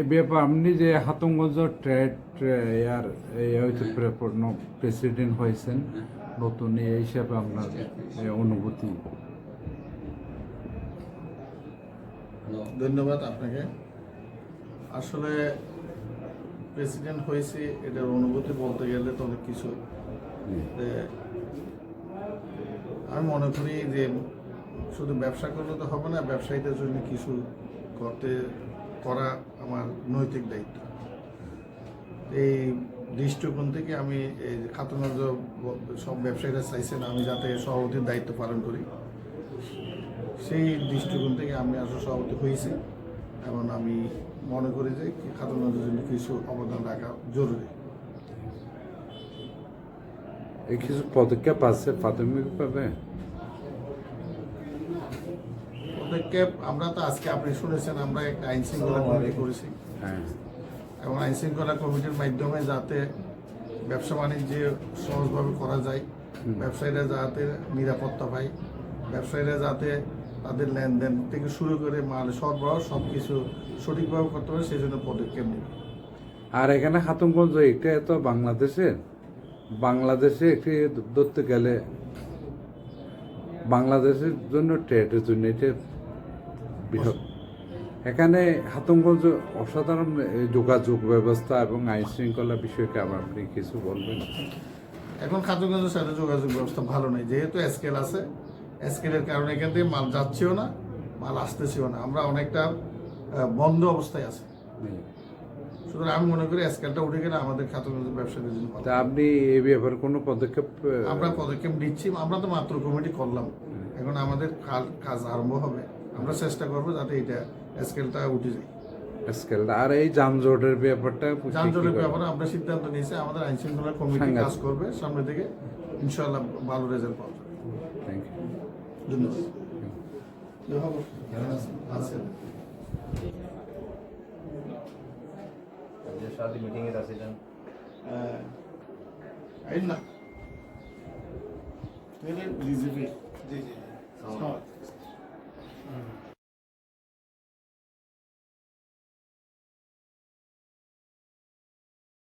এই ব্যাপার আপনি যে হাতঙ্গজ ট্রেড ইয়ার এই হয়তো প্রেসিডেন্ট হয়েছেন নতুন এই হিসাবে আপনার অনুভূতি? ধন্যবাদ আপনাকে। আসলে প্রেসিডেন্ট হয়েছে এটার অনুভূতি বলতে গেলে তো অনেক কিছু। আমি মনে করি যে শুধু ব্যবসা করলে তো হবে না ব্যবসায়ীদের জন্য কিছু করতে করা আমার নৈতিক দায়িত্ব। এই দৃষ্টিকোণ থেকে আমি এই খাতুনার সব ব্যবসায়ীরা চাইছেন আমি যাতে সভাপতির দায়িত্ব পালন করি। সেই দৃষ্টিকোণ থেকে আমি আসলে সভাপতি হয়েছি এবং আমি মনে করি যে খাতুনাদের জন্য কিছু অবদান রাখা জরুরি। কিছু পদক্ষেপ আছে প্রাথমিকভাবে? পদক্ষেপ আমরা তো আজকে আপনি শুনেছেন আমরা একটা আইন শৃঙ্খলা কমিটি করেছি। হ্যাঁ। এবং আইন শৃঙ্খলা কমিটির মাধ্যমে যাতে ব্যবসা বাণিজ্য সহজভাবে করা যায় ব্যবসায়ীরা যাতে নিরাপত্তা পায় ব্যবসায়ীরা যাতে তাদের লেনদেন থেকে শুরু করে মাল সরবরাহ সব কিছু সঠিকভাবে করতে পারে সেই জন্য পদক্ষেপ নেবে। আর এখানে হাতঙ্গঞ্জ এটা তো বাংলাদেশের বাংলাদেশে একটি ধরতে গেলে বাংলাদেশের জন্য ট্রেডের জন্য এটা বৃহৎ। এখানে হাতঙ্গঞ্জ অসাধারণ যোগাযোগ ব্যবস্থা এবং আইন শৃঙ্খলা বিষয়কে আবার আপনি কিছু বলবেন? এখন খাদ্যগঞ্জের সাথে যোগাযোগ ব্যবস্থা ভালো নেই। যেহেতু স্কেল আছে স্কেলের কারণে এখান থেকে মাল যাচ্ছেও না মাল আসতেছেও না। আমরা অনেকটা বন্ধ অবস্থায় আছে। সুতরাং আমি মনে করি স্কেলটা উঠে গেলে আমাদের খাদ্যগঞ্জের ব্যবসায়ীদের জন্য তা আপনি এই ব্যাপারে কোনো পদক্ষেপ আমরা পদক্ষেপ নিচ্ছি। আমরা তো মাত্র কমিটি করলাম। এখন আমাদের কাজ আরম্ভ হবে। আমরা চেষ্টা করব যাতে এটা স্কেলটা উঠে যায়। স্কেল আর এই যানজটের ব্যাপারটা যানজটের ব্যাপারে আমরা সিদ্ধান্ত নিয়েছি আমাদের আইন শৃঙ্খলা কমিটি কাজ করবে সামনে থেকে ইনশাআল্লাহ ভালো রেজাল্ট পাওয়া যাবে। Thank you. ধন্যবাদ। আছে যে সাথে মিটিং এ আছিলেন আইন না। জি জি